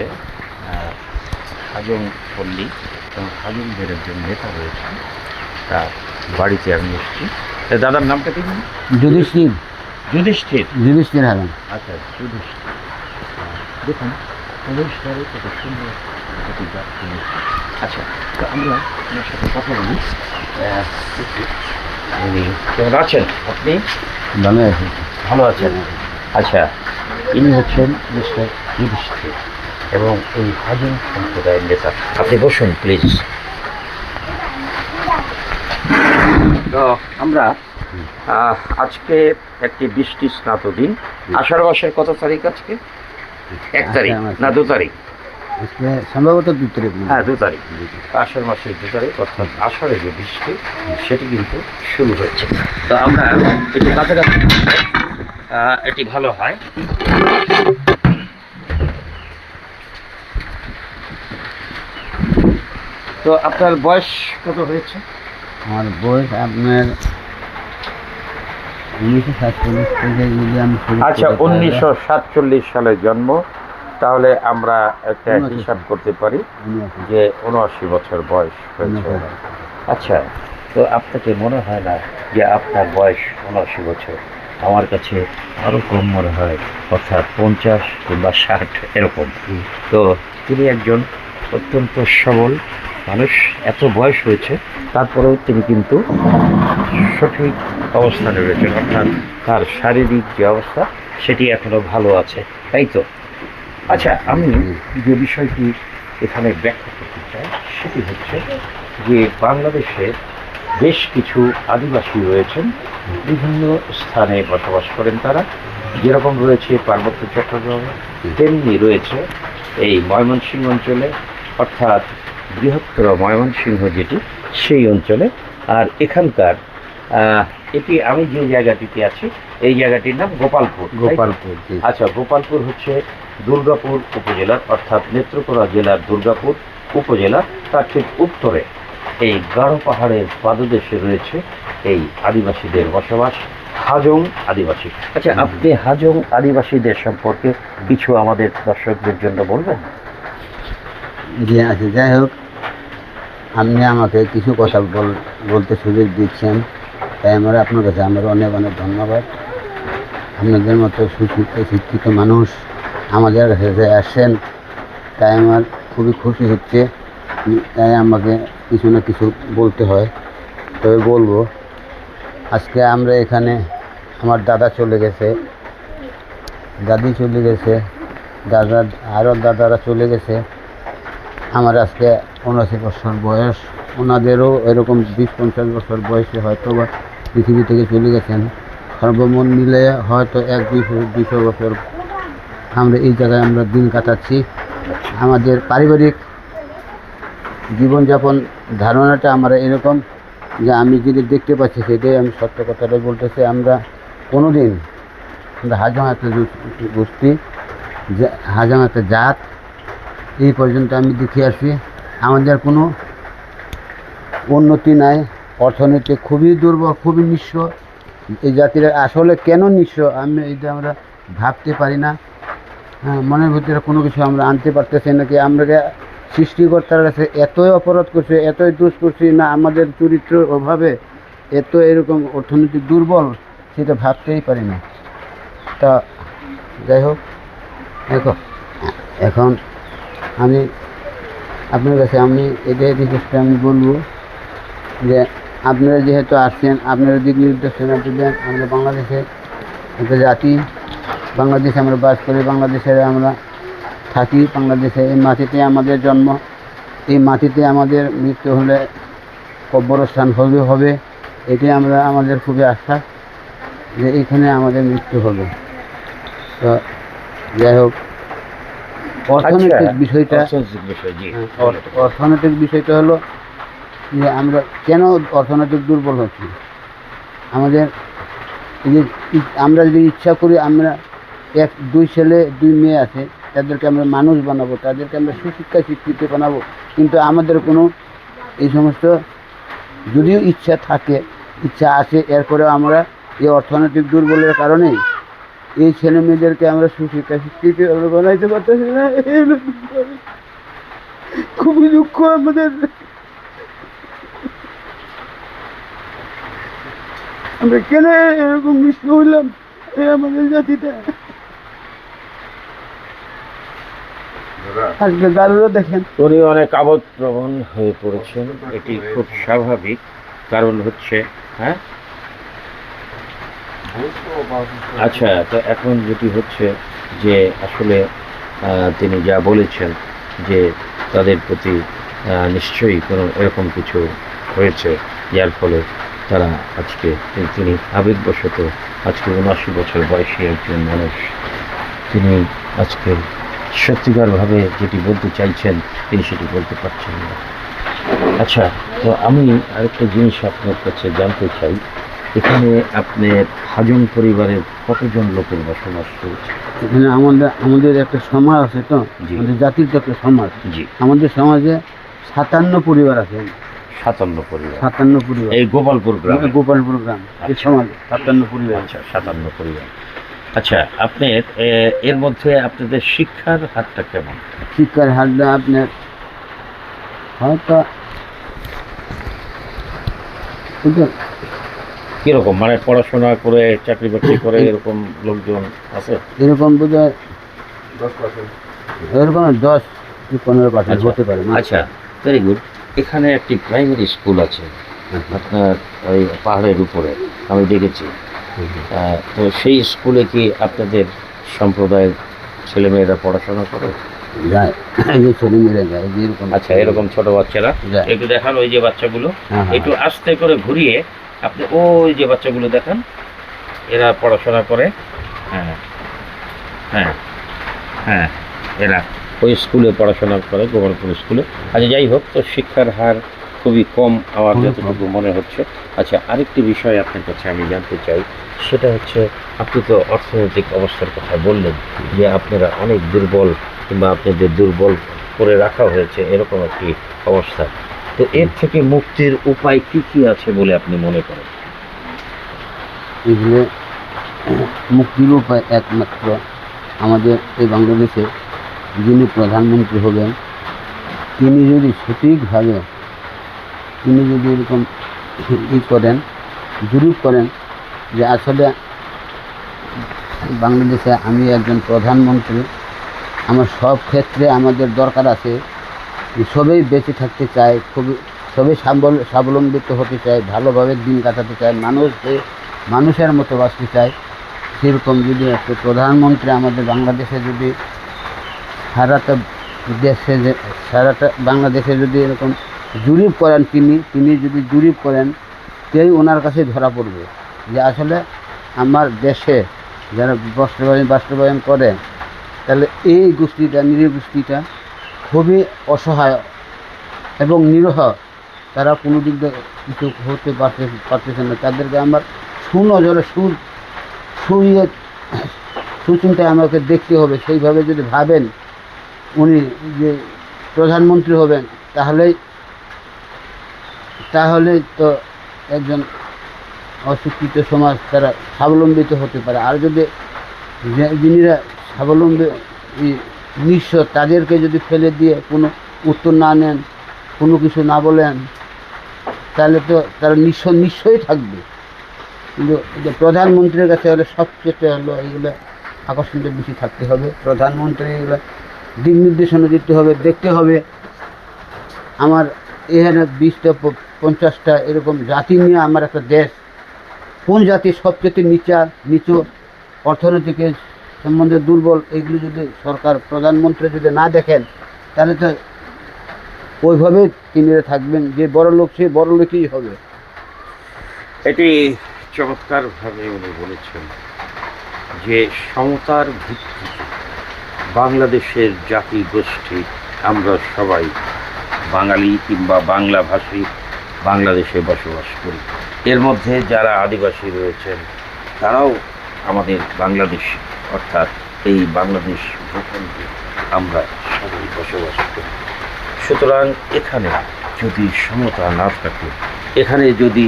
আহ, হাজং পল্লী এবং হাজংদের একজন নেতা রয়েছেন। তার বাড়িতে আমি এসেছি। দাদার নামটা কি? যুধিষ্ঠির। যুধিষ্ঠির? যুধিষ্ঠির হারান আচ্ছা যুধিষ্ঠির। দেখুন প্রবেশদ্বারে কত সুন্দর একটি গাছ রয়েছে। আচ্ছা তো আমরা আপনার সাথে কথা বলি। কেমন আছেন আপনি? ভালো আছে। ভালো আছেন। আচ্ছা ইনি হচ্ছেন মিস্টার যুধিষ্ঠির। এবং এই হাজং সম্প্রদায়ের নেতা। আপনি বসুন প্লিজ তো আমরা আজকে একটি বৃষ্টি স্নাত দিন। আষাঢ় মাসের কত তারিখ আজকে? এক তারিখ না দু তারিখ? সম্ভবত দু তারিখ হ্যাঁ দু তারিখ। আষাঢ় মাসের দু তারিখ অর্থাৎ আষাঢ়ে যে বৃষ্টি সেটি কিন্তু শুরু হয়েছে। তো আমরা একটু কাছাকাছি এটি ভালো হয়। তো আপনার বয়স কত হয়েছে? আমার বয়স আপনার আচ্ছা উনিশশো সাতচল্লিশ সালে জন্ম। তাহলে আমরা একটা হিসাব করতে পারি যে উনআশি বছর বয়স হয়েছে। আচ্ছা তো আপনাকে মনে হয় না যে আপনার বয়স উনআশি বছর? আমার কাছে আরও কম মনে হয় অর্থাৎ পঞ্চাশ কিংবা ষাট এরকম। তো তিনি একজন অত্যন্ত সবল মানুষ এত বয়স হয়েছে, তারপরেও তিনি কিন্তু সঠিক অবস্থানে রয়েছেন, অর্থাৎ তার শারীরিক যে অবস্থা, সেটি এখনও ভালো আছে। তাই তো? আচ্ছা আমি যে বিষয়টি এখানে ব্যাখ্যা করতে চাই, সেটি হচ্ছে যে বাংলাদেশের বেশ কিছু আদিবাসী রয়েছেন, বিভিন্ন স্থানে বসবাস করেন তারা। যেরকম রয়েছে পার্বত্য চট্টগ্রামে, তেমনি রয়েছে এই ময়মনসিংহ অঞ্চলে, অর্থাৎ বৃহত্তর ময়মনসিংহ যেটি সেই অঞ্চলে। আর এখানকার এটি আমি যে জায়গাটিতে আছি এই জায়গাটির নাম গোপালপুর গোপালপুর আচ্ছা গোপালপুর হচ্ছে দুর্গাপুর উপজেলার অর্থাৎ নেত্রকোনা জেলার দুর্গাপুর উপজেলা তার ঠিক উত্তরে এই গাঢ় পাহাড়ের পাদদেশে রয়েছে এই আদিবাসীদের বসবাস হাজং আদিবাসী। আচ্ছা আপনি হাজং আদিবাসীদের সম্পর্কে কিছু আমাদের দর্শকদের জন্য বলবেন? জি আছে যাই হোক, আপনি আমাকে কিছু কথা বল, বলতে সুযোগ দিচ্ছেন। তাই আমার, আপনার কাছে আমার অনেক অনেক ধন্যবাদ। আপনাদের মতো সুশিক্ষিত শিক্ষিত মানুষ আমাদের কাছে আসেন তাই আমার খুবই খুশি হচ্ছে। তাই আমাকে কিছু না কিছু বলতে হয়। তবে বলব, আজকে আমরা এখানে, আমার দাদা চলে গেছে। দাদি চলে গেছে, দাদা আরও দাদারা চলে গেছে। আমার আজকে উনআশি বছর বয়স। ওনাদেরও এরকম বিশ পঞ্চাশ বছর বয়সে হয়তো বা পৃথিবী থেকে চলে গেছেন। সর্বমন মিলে হয়তো এক দুইশো দুইশো বছর আমরা এই জায়গায় আমরা দিন কাটাচ্ছি। আমাদের পারিবারিক জীবনযাপন ধারণাটা আমরা এরকম যে আমি যেটা দেখতে পাচ্ছি সেটাই আমি সত্য কথাটাই বলতেছি। আমরা কোনো দিন হাজামাতে গোষ্ঠী হাজামাতে জাত এই পর্যন্ত আমি দেখে আসছি আমাদের কোনো উন্নতি নাই। অর্থনীতি খুবই দুর্বল, খুবই নিঃস্ব। এই জাতির আসলে কেন নিঃস্ব আমি এটা আমরা ভাবতে পারি না। হ্যাঁ মনের ভিতরে কোনো কিছু আমরা আনতে পারতেছি নাকি আমরা সৃষ্টিকর্তার কাছে এতই অপরাধ করছে, এতই দোষ করছি না, আমাদের চরিত্র অভাবে এত এরকম অর্থনৈতিক দুর্বল, সেটা ভাবতেই পারি না। তা, যাই হোক, দেখো, এখন আমি আপনার কাছে আমি এটাই রিকোয়েস্ট আমি বলব যে আপনারা যেহেতু আসছেন, আপনারা দিক নির্দেশনা দিবেন, আমরা বাংলাদেশে একটা জাতি, বাংলাদেশে আমরা বাস করি, বাংলাদেশে আমরা থাকি, বাংলাদেশে এই মাটিতে আমাদের জন্ম, এই মাটিতে আমাদের মৃত্যু হলে কবরস্থান হবে হবে, এটাই আমরা, আমাদের খুবই আশা যে এখানে আমাদের মৃত্যু হবে। তো যাই হোক অর্থনৈতিক আচ্ছা, বিষয়টা অর্থনৈতিক। হ্যাঁ, অর- অর্থনৈতিক বিষয়টা হলো যে আমরা কেন অর্থনৈতিক দুর্বল হচ্ছি আমাদের যে আমরা যদি ইচ্ছা করি আমরা এক দুই ছেলে দুই মেয়ে আছে তাদেরকে আমরা মানুষ বানাবো তাদেরকে আমরা সুশিক্ষা শিক্ষিত বানাবো কিন্তু আমাদের কোনো এই সমস্ত যদিও ইচ্ছা থাকে ইচ্ছা আছে এরপরেও আমরা এই অর্থনৈতিক দুর্বলের কারণেই এই ছেলে মেয়েদেরকে আমরা সুশিক্ষা শিক্ষিত আমরা বানাইতে পারতেছি না। খুবই দুঃখ আমাদের। আমরা কেন এরকম মিশ্র হইলাম এই আমাদের জাতিটা আজকে দারুরা দেখেন। উনি অনেক আবেগপ্রবণ হয়ে পড়েছেন এটি খুব স্বাভাবিক। কারণ হচ্ছে হ্যাঁ? আচ্ছা তো এখন যেটি হচ্ছে যে আসলে তিনি যা বলেছেন যে তাদের প্রতি নিশ্চয়ই কোনো এরকম কিছু হয়েছে, যার ফলে তারা আজকে, তিনি- আবেগবশত আজকে উনআশি বছর বয়সী একজন মানুষ। তিনি আজকে সত্যিকারভাবে যেটি বলতে চাইছেন, তিনি সেটি বলতে পারছেন না। আচ্ছা তো আমি আরেকটা জিনিস আপনার কাছে জানতে চাই। এখানে আপনার হাজং পরিবারের কতজন লোকের বসবাস রয়েছে এখানে আমাদের আমাদের একটা সমাজ আছে তো। আমাদের জাতির তো একটা সমাজ। জি। আমাদের সমাজে সাতান্ন পরিবার আছে। সাতান্ন পরিবার। সাতান্ন পরিবার। এই গোপালপুর গ্রামে? গোপালপুর গ্রাম। এই আচ্ছা। সমাজে সাতান্ন পরিবার। আচ্ছা সাতান্ন পরিবার। আচ্ছা আপনার এর মধ্যে আপনাদের শিক্ষার হারটা কেমন? শিক্ষার হারটা আপনার হয়তো কীরকম? মানে পড়াশোনা করে চাকরি বাকরি করে এরকম লোকজন আছে? এরকম বোধ হয় এরকম দশ পনেরো পার্সেন্ট আচ্ছা। হতে পারে আচ্ছা ভেরি গুড এখানে একটি প্রাইমারি স্কুল আছে আপনার ওই পাহাড়ের উপরে আমি দেখেছি। তো সেই স্কুলে কি আপনাদের সম্প্রদায়ের ছেলেমেয়েরা পড়াশোনা করে? যায় এই ছেলে মেয়েরা যায় এই যে এরকম আচ্ছা এরকম ছোট বাচ্চারা। একটু দেখান ওই যে বাচ্চাগুলো। হ্যাঁ, হ্যাঁ। একটু আস্তে করে ঘুরিয়ে আপনি ওই যে বাচ্চাগুলো দেখান এরা পড়াশোনা করে। হ্যাঁ হ্যাঁ হ্যাঁ এরা ওই স্কুলে পড়াশোনা করে গোপালপুর স্কুলে। আচ্ছা যাই হোক তো শিক্ষার হার খুবই কম আমার যতটুকু মনে হচ্ছে। আচ্ছা আরেকটি বিষয় আপনার কাছে আমি জানতে চাই সেটা হচ্ছে আপনি তো অর্থনৈতিক অবস্থার কথা বললেন যে আপনারা অনেক দুর্বল কিংবা আপনাদের দুর্বল করে রাখা হয়েছে এরকম একটি অবস্থা। তো এর থেকে মুক্তির উপায় কি কি আছে বলে আপনি মনে করেন? এগুলো মুক্তির উপায় একমাত্র আমাদের এই বাংলাদেশে যিনি প্রধানমন্ত্রী হবেন, তিনি যদি সঠিকভাবে, তিনি যদি এরকম ই করেন জরুর করেন যে আসলে বাংলাদেশে আমি একজন প্রধানমন্ত্রী, আমার সব ক্ষেত্রে আমাদের দরকার আছে সবাই বেঁচে থাকতে চায়, খুবই সবই স্বাবলম্বিত হতে চায়, ভালোভাবে দিন কাটাতে চায়, মানুষ যে মানুষের মতো বাঁচতে চায়, সেরকম যদি একটা প্রধানমন্ত্রী আমাদের বাংলাদেশে যদি সারাটা দেশে যে, সারাটা বাংলাদেশে যদি এরকম জরিপ করেন তিনি তিনি যদি জরিপ করেন তেই ওনার কাছে ধরা পড়বে। যে আসলে আমার দেশে যারা বাস্তবায়ন বাস্তবায়ন করে, তাহলে এই গোষ্ঠীটা, নিরীহ গোষ্ঠীটা খুবই অসহায় এবং নিরহ, তারা কোনো দিক দিয়ে কিছু হতে পারতে, পারতেছে না। তাদেরকে আমার সুনজরে সু সুইয়ে সুচিন্তায় আমাকে দেখতে হবে। সেইভাবে যদি ভাবেন উনি যে প্রধানমন্ত্রী হবেন, তাহলেই তাহলে তো একজন অশিক্ষিত সমাজ তারা স্বাবলম্বিত হতে পারে। আর যদি যিনিরা স্বাবলম্বী নিঃস্ব তাদেরকে যদি ফেলে দিয়ে কোনো উত্তর না নেন, কোনো কিছু না বলেন, তাহলে তো তারা নিঃস্ব নিশ্চয়ই থাকবে। কিন্তু প্রধানমন্ত্রীর কাছে হলে সবচেয়ে হলো এইগুলো আকর্ষণটা বেশি থাকতে হবে। প্রধানমন্ত্রী এগুলো দিক নির্দেশনা দিতে হবে, দেখতে হবে। আমার এখানে বিশটা পঞ্চাশটা এরকম জাতি নিয়ে আমার একটা দেশ। কোন জাতি সবচেয়ে নিচা, নিচু অর্থনৈতিক সম্বন্ধে দুর্বল, এগুলো যদি সরকার, প্রধানমন্ত্রী যদি না দেখেন, তাহলে তো ওইভাবে তিনি থাকবেন, যে বড় লোক সে বড় লোকই হবে। এটি চমৎকারভাবে উনি বলেছেন যে সমতার ভিত্তি বাংলাদেশের জাতি গোষ্ঠী, আমরা সবাই বাঙালি কিংবা বাংলাভাষী বাংলাদেশে বসবাস করি। এর মধ্যে যারা আদিবাসী রয়েছেন, তারাও আমাদের বাংলাদেশ। অর্থাৎ এই বাংলাদেশ ভূখণ্ডে আমরা সবাই বসবাস করি। সুতরাং এখানে যদি সমতা না থাকে, এখানে যদি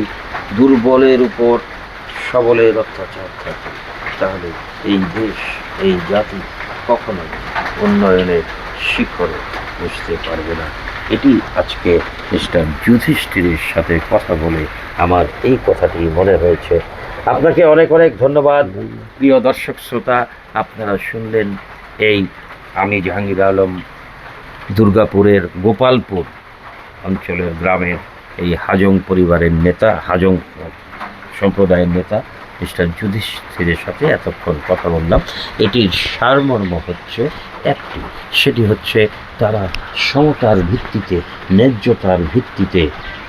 দুর্বলের উপর সবলের অত্যাচার থাকে, তাহলে এই দেশ, এই জাতি কখনোই উন্নয়নের শিখরে বুঝতে পারবে না। এটি আজকে মিস্টার যুধিষ্ঠিরের সাথে কথা বলে আমার এই কথাটি মনে হয়েছে। আপনাকে অনেক অনেক ধন্যবাদ। প্রিয় দর্শক শ্রোতা, আপনারা শুনলেন এই আমি জাহাঙ্গীর আলম দুর্গাপুরের গোপালপুর অঞ্চলের গ্রামের এই হাজং পরিবারের নেতা, হাজং সম্প্রদায়ের নেতা, মিস্টার যুধিষ্ঠিরের সাথে এতক্ষণ কথা বললাম। এটির সারমর্ম হচ্ছে একটি, সেটি হচ্ছে তারা সমতার ভিত্তিতে, ন্যায্যতার ভিত্তিতে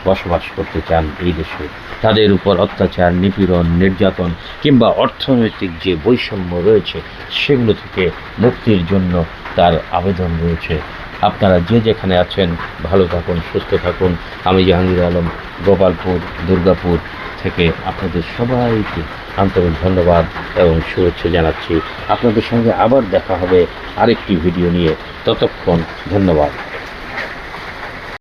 বসবাস করতে চান এই দেশে। তাদের উপর অত্যাচার, নিপীড়ন, নির্যাতন কিংবা অর্থনৈতিক যে বৈষম্য রয়েছে, সেগুলো থেকে মুক্তির জন্য তার আবেদন রয়েছে। আপনারা যে যেখানে আছেন, ভালো থাকুন, সুস্থ থাকুন। আমি জাহাঙ্গীর আলম, গোপালপুর, দুর্গাপুর থেকে আপনাদের সবাইকে আন্তরিক ধন্যবাদ এবং শুভেচ্ছা জানাচ্ছি। আপনাদের সঙ্গে আবার দেখা হবে আরেকটি ভিডিও নিয়ে। ততক্ষণ ধন্যবাদ।